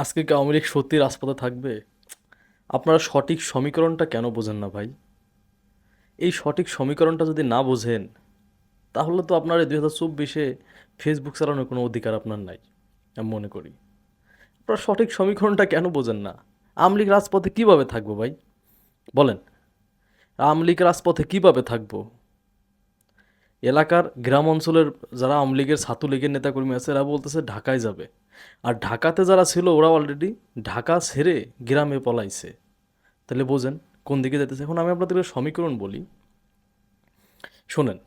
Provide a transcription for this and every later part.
আজকে কি আওয়ামী লীগ সত্যি রাজপথে থাকবে? আপনারা সঠিক সমীকরণটা কেন বোঝেন না ভাই? এই সঠিক সমীকরণটা যদি না বোঝেন, তাহলে তো আপনার এই দুই হাজার চব্বিশে ফেসবুক চালানোর কোনো অধিকার আপনার নাই, আমি মনে করি। আপনারা সঠিক সমীকরণটা কেন বোঝেন না? আওয়ামী লীগ রাজপথে কীভাবে থাকব ভাই? বলেন। আওয়ামী লীগ রাজপথে কীভাবে থাকব? এলাকার গ্রাম অঞ্চলের যারা আওয়ামী লীগের, ছাত্রলীগের নেতাকর্মী আছে, এরা বলতেছে ঢাকায় যাবে। আর ঢাকাতে যারা ছিল, ওরা অলরেডি ঢাকা ছেড়ে গ্রামে পলাইছে। তাহলে বোঝেন কোন দিকে যেতেছে এখন আমি আপনাদের সমীকরণ বলি। শোনেন,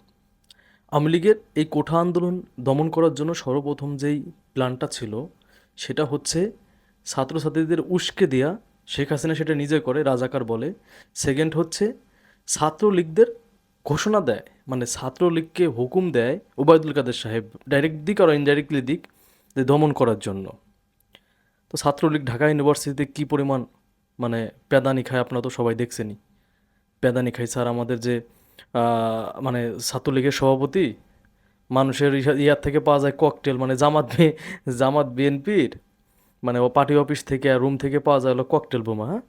আওয়ামী লীগের এই কোঠা আন্দোলন দমন করার জন্য সর্বপ্রথম যেই প্ল্যানটা ছিল, সেটা হচ্ছে ছাত্রছাত্রীদের উস্কে দেয়া। শেখ হাসিনা সেটা নিজে করে, রাজাকার বলে। সেকেন্ড হচ্ছে ছাত্রলীগদের ঘোষণা দেয় মানে ছাত্রলীগকে হুকুম দেয় ওবায়দুল কাদের সাহেব ডাইরেক্ট দিক আর ইনডাইরেক্টলি দিক যে দমন করার জন্য। তো ছাত্রলীগ ঢাকা ইউনিভার্সিটিতে কী পরিমাণ মানে প্যাদানি খায় আপনারা তো সবাই দেখছেনই। প্যাদানি খাই স্যার আমাদের যে মানে ছাত্রলীগের সভাপতি, মানুষের ইয়া- ইয়ার থেকে পাওয়া যায় ককটেল মানে জামাত জামাত বিএনপির মানে ও পার্টি অফিস থেকে রুম থেকে পাওয়া যায় হলো ককটেল বোমা হ্যাঁ?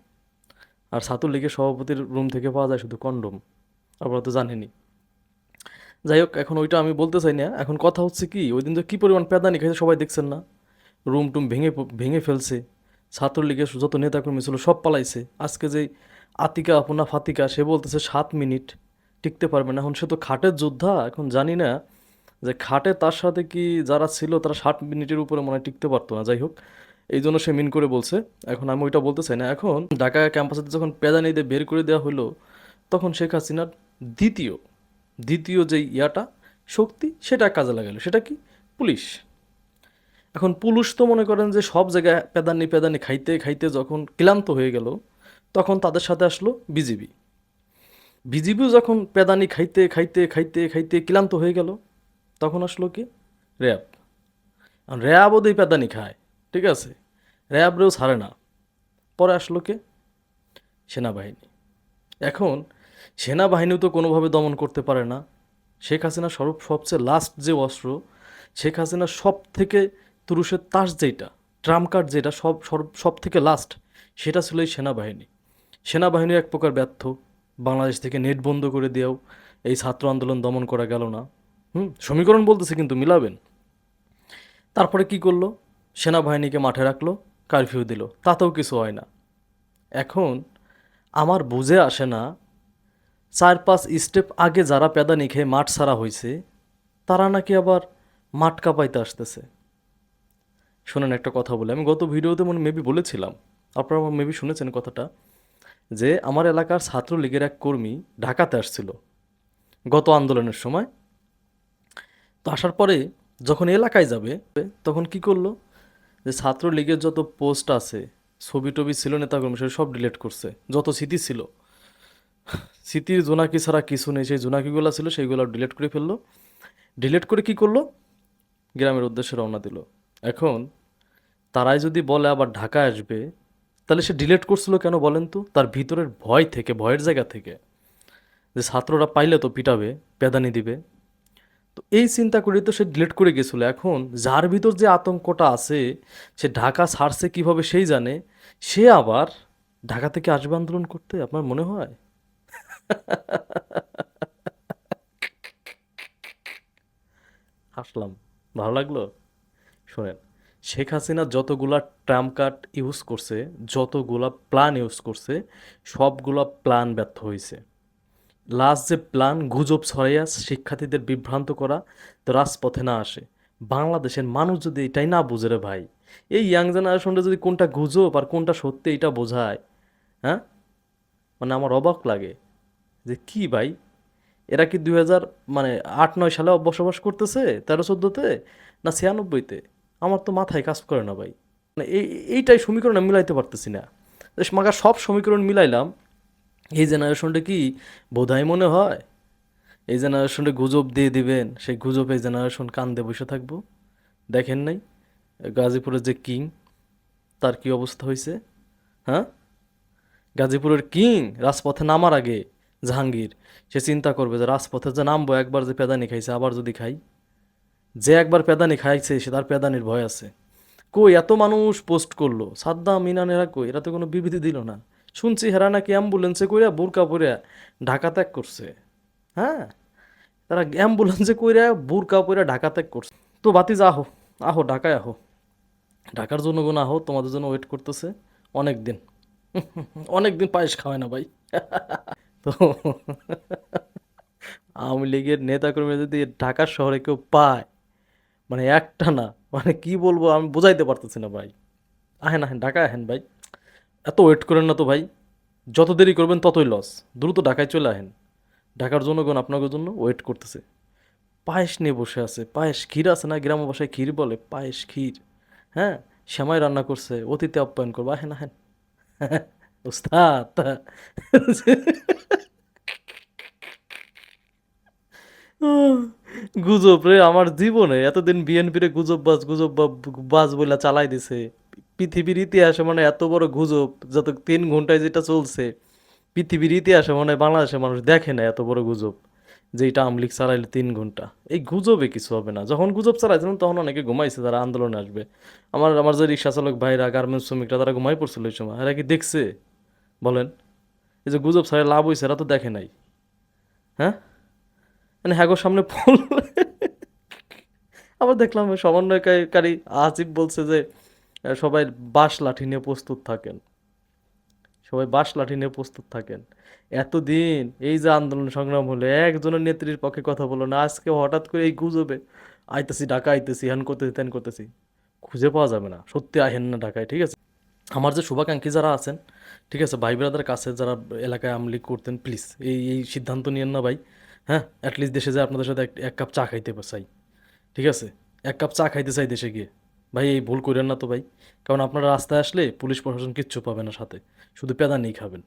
আর ছাত্রলীগের সভাপতির রুম থেকে পাওয়া যায় শুধু কন্ডম আপনারা তো জানেনই যাই হোক এখন ওইটা আমি বলতে চাই না। এখন কথা হচ্ছে কি, ওই দিন তো কী পরিমাণ প্যাদানি খাইছে সবাই দেখছেন না? রুম টুম ভেঙে ভেঙে ফেলছে। ছাত্রলীগের যত নেতাকর্মী ছিল সব পালাইছে। আজকে যে আতিকা আপনা ফাতিকা, সে বলতেছে সাত মিনিট টিকতে পারবে না। এখন সে তো খাটের যোদ্ধা, এখন জানি না যে খাটে তার সাথে কি যারা ছিল তারা ষাট মিনিটের উপরে মনে হয় টিকতে পারতো না। যাই হোক এই জন্য সে মিন করে বলছে। এখন আমি ওইটা বলতে চাই না। এখন ঢাকা ক্যাম্পাসে যখন পেদানি দিয়ে বের করে দেওয়া হলো, তখন শেখ হাসিনার দ্বিতীয় দ্বিতীয় যেই ইয়াটা, শক্তি সেটা কাজে লাগালো। সেটা কি? পুলিশ। এখন পুলিশ তো মনে করেন যে সব জায়গায় পেদানি পেদানি খাইতে খাইতে যখন ক্লান্ত হয়ে গেল, তখন তাদের সাথে আসলো বিজিবি। বিজিবিও যখন পেদানি খাইতে খাইতে খাইতে খাইতে ক্লান্ত হয়ে গেল, তখন আসলো কি? র্যাব। র্যাব ওদের পেদানি খায়, ঠিক আছে? র্যাবরেও ছাড়ে না। পরে আসলো কে? সেনাবাহিনী। এখন সেনাবাহিনীও তো কোনোভাবে দমন করতে পারে না। শেখ হাসিনা সর্ব সবচেয়ে লাস্ট যে অস্ত্র, শেখ হাসিনা সব থেকে তুরুষের তাস যেটা ট্রাম কার্ড যেটা সব সব থেকে লাস্ট সেটা ছিল এই সেনাবাহিনী। সেনাবাহিনী এক প্রকার ব্যর্থ, বাংলাদেশ থেকে নেট বন্ধ করে দিয়েও এই ছাত্র আন্দোলন দমন করা গেল না। হুম, সমীকরণ বলতেছে কিন্তু মিলাবেন। তারপরে কি করল? সেনাবাহিনীকে মাঠে রাখল কারফিউ দিল, তাতেও কিছু হয় না। এখন আমার বুঝে আসে না চার পাঁচ স্টেপ আগে যারা পেদানি খেয়ে মাঠ ছাড়া হয়েছে তারা নাকি আবার মাঠ কাঁপাইতে আসতেছে। শোনেন একটা কথা বলে, আমি গত ভিডিওতে মনে মেবি বলেছিলাম, আপনারা মেবি শুনেছেন কথাটা, যে আমার এলাকার ছাত্রলীগের এক কর্মী ঢাকাতে আসছিল গত আন্দোলনের সময়। তো আসার পরে যখন এলাকায় যাবে, তখন কি করল? যে ছাত্রলীগের যত পোস্ট আছে ছবি টবি ছিল, নেতাকর্মী সব ডিলিট করছে, যত স্মৃতি ছিল। স্মৃতির জোনাকি ছাড়া কিছু নেই। সেই জোনাকিগুলো ছিল, সেইগুলো ডিলিট করে ফেলল। ডিলিট করে কি করল? গ্রামের উদ্দেশ্যে রওনা দিল। এখন তারাই যদি বলে আবার ঢাকা আসবে, তাহলে সে ডিলিট করছিল কেন বলেন তো? তার ভিতরের ভয় থেকে, ভয়ের জায়গা থেকে। যে ছাত্ররা পাইলে তো পিটাবে, পেদানি দিবে। তো এই চিন্তা করে তো সে ডিলিট করে গেছিল। এখন যার ভিতর যে আতঙ্কটা আছে, সে ঢাকা ছাড়ছে কীভাবে সেই জানে। সে আবার ঢাকা থেকে আসবে আন্দোলন করতে, আপনার মনে হয়? হাসলাম। ভালো লাগল? শোনেন, শেখ হাসিনা যতগুলা ট্রাম কার্ড ইউজ করছে, যতগুলা প্ল্যান ইউজ করছে, সবগুলা প্ল্যান ব্যর্থ হয়েছে লাস্ট যে প্ল্যান গুজব ছড়াইয়া শিক্ষার্থীদের বিভ্রান্ত করা তো রাজপথে না আসে। বাংলাদেশের মানুষ যদি এটাই না বুঝে রে ভাই, এই ইয়াং জেনারেশনটা যদি কোনটা গুজব আর কোনটা সত্যি এটা বোঝায় হ্যাঁ? মানে আমার অবাক লাগে। যে কি ভাই? এরা কি দুই হাজার মানে আট, নয় সালে বসবাস করতেছে তেরো চোদ্দোতে না ছিয়ানব্বইতে? আমার তো মাথায় কাজ করে না ভাই। মানে এই, এইটাই সমীকরণ আমি মিলাইতে পারতেছি না। মাগার সব সমীকরণ মিলাইলাম, এই জেনারেশনটা কি বোধাই মনে হয়? এই জেনারেশনটা গুজব দিয়ে দিবেন, সেই গুজবে এই জেনারেশন কান্দে বসে থাকব। দেখেন নাই, গাজীপুরের যে কিং, তার কি অবস্থা হয়েছে হ্যাঁ? গাজীপুরের কিং রাজপথে নামার আগে জাহাঙ্গীর, সে চিন্তা করবে যে রাজপথে যে নামবো, একবার যে পেদানি খাইছে, আবার যদি খাই। যে একবার পেদানি খাইছে, সে তার পেদানির ভয় আছে। কই, এত মানুষ পোস্ট করল। সাদ্দাম ইনান এরা কই? এরা তো কোনো বিবৃতি দিল না। শুনছি হেরা নাকি অ্যাম্বুলেন্সে কইরা বোরকা পরে ঢাকা ত্যাগ করছে। হ্যাঁ? তারা অ্যাম্বুলেন্সে কইরা বোরকা পরে ঢাকা ত্যাগ করছে। তো বাতিজা, আহো। আহো, ঢাকায় আহো। ঢাকার জন্য গুণ আহো, তোমাদের জন্য ওয়েট করতেছে। অনেক দিন অনেক দিন পায়েস খাওয়ায় না ভাই। তো আওয়ামী লীগের নেতাকর্মী যদি ঢাকা শহরে কেউ পায় মানে একটা না মানে কি বলব আমি বোঝাইতে পারতেছি না ভাই। আহেন আহেন ঢাকা আহেন ভাই। এত ওয়েট করেন না তো ভাই। যত দেরি করবেন ততই লস দ্রুত ঢাকায় চলে আহেন। ঢাকার জনগণ আপনাদের জন্য ওয়েট করতেছে। পায়েস নিয়ে বসে আছে। পায়েস ক্ষীর আছে না? গ্রাম ভাষায় ক্ষীর বলে, পায়েস ক্ষীর। হ্যাঁ? শ্যামাই রান্না করছে, অতিথি আপ্যায়ন করব। আহেন আহেন। উস্তাদ গুজব রে, আমার জীবনে এতদিন বিএনপির গুজব বাজ, গুজব বা- বাজ বইলা চালাই দিছে। পৃথিবীর ইতিহাসে মানে এত বড় গুজব, যত তিন ঘন্টায় যেটা চলছে, পৃথিবীর ইতিহাসে মানে বাংলাদেশের মানুষ দেখে না এত বড় গুজব, যে এটা আমলিক চালাইলে তিন ঘণ্টা। এই গুজবে কিছু হবে না। যখন গুজব চালাইছিলাম, তখন অনেকে ঘুমাইছে তারা আন্দোলনে আসবে। আমার আমার যে রিক্সা চালক ভাইরা গার্মেন্টস শ্রমিকরা, তারা ঘুমাই পড়ছিল ওই সময়। এরা কি দেখছে? বলেন। এই যে গুজব ছাড়া লাভ হয়েছে এরা তো দেখে নাই। হ্যাঁ? মানে হ্যাগোর সামনে ফুল। আবার দেখলাম সমন্বয়কারী আসিফ বলছে যে সবাই বাঁশ লাঠি নিয়ে প্রস্তুত থাকেন। সবাই বাঁশ লাঠি নিয়ে প্রস্তুত থাকেন। এতদিন এই যে আন্দোলন সংগ্রাম হলো, একজনের নেত্রীর পক্ষে কথা বলো না। আজকে হঠাৎ করে এই গুজবে, আইতেছি ঢাকা আইতেছি হ্যান করতেছি ত্যান করতেছি। খুঁজে পাওয়া যাবে না। সত্যি আহেন না ঢাকায়, ঠিক আছে? আমার যে শুভাকাঙ্ক্ষী যারা আছেন ঠিক আছে, ভাই ব্রাদার কাছে যারা এলাকায় আমলি করতেন প্লিজ এই এই সিদ্ধান্ত নিয়েন না ভাই। হ্যাঁ অ্যাটলিস্ট দেশে যায় আপনাদের সাথে এক- কাপ চা খাইতে চাই। ঠিক আছে, এক কাপ চা খাইতে চাই দেশে গিয়ে। ভাই, এই ভুল করেন না তো ভাই, কারণ আপনারা রাস্তায় আসলে পুলিশ প্রশাসন কিচ্ছু পাবে না সাথে, শুধু পেদা পেদানি খাবেন।